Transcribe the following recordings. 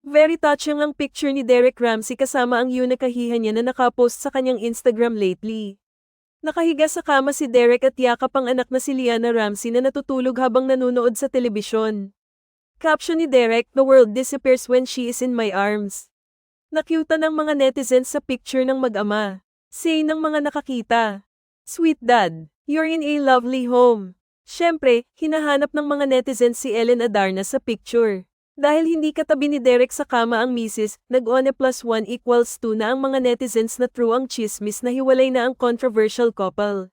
Very touching ang picture ni Derek Ramsey kasama ang yun na kahihan niya na nakapost sa kanyang Instagram lately. Nakahiga sa kama si Derek at yakap ang anak na si Liana Ramsey na natutulog habang nanonood sa telebisyon. Caption ni Derek, The world disappears when she is in my arms. Nakyuta ng mga netizens sa picture ng mag-ama. Say ng mga nakakita. Sweet dad, you're in a lovely home. Siyempre, hinahanap ng mga netizens si Ellen Adarna sa picture. Dahil hindi katabi ni Derek sa kama ang misis, nag-one plus 1 equals 2 na ang mga netizens na true ang chismis na hiwalay na ang controversial couple.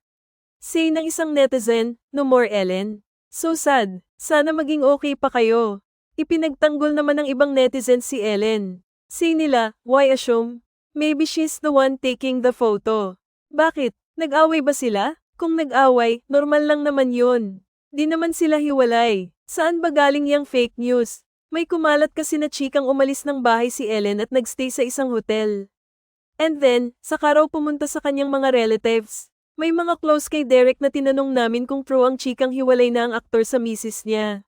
Say ng isang netizen, no more Ellen. So sad, sana maging okay pa kayo. Ipinagtanggol naman ng ibang netizens si Ellen. Say nila, why assume? Maybe she's the one taking the photo. Bakit? Nag-away ba sila? Kung nag-away, normal lang naman yun. Di naman sila hiwalay. Saan ba galing yung fake news? May kumalat kasi na chikang umalis ng bahay si Ellen at nagstay sa isang hotel. And then, saka raw pumunta sa kanyang mga relatives. May mga close kay Derek na tinanong namin kung true ang chikang hiwalay na ang aktor sa misis niya.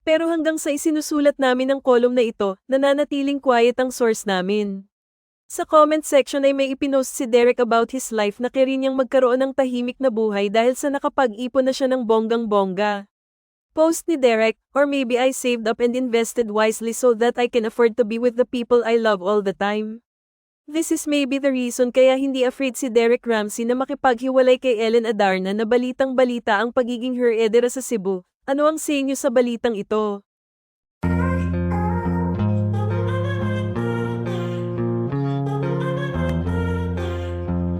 Pero hanggang sa isinusulat namin ang kolum na ito, nananatiling quiet ang source namin. Sa comment section ay may ipinost si Derek about his life na kaya niyang magkaroon ng tahimik na buhay dahil sa nakapag-ipon na siya ng bonggang-bongga. Post ni Derek, or maybe I saved up and invested wisely so that I can afford to be with the people I love all the time. This is maybe the reason kaya hindi afraid si Derek Ramsey na makipaghiwalay kay Ellen Adarna na balitang balita ang pagiging her edera sa Cebu. Ano ang say niyo sa balitang ito?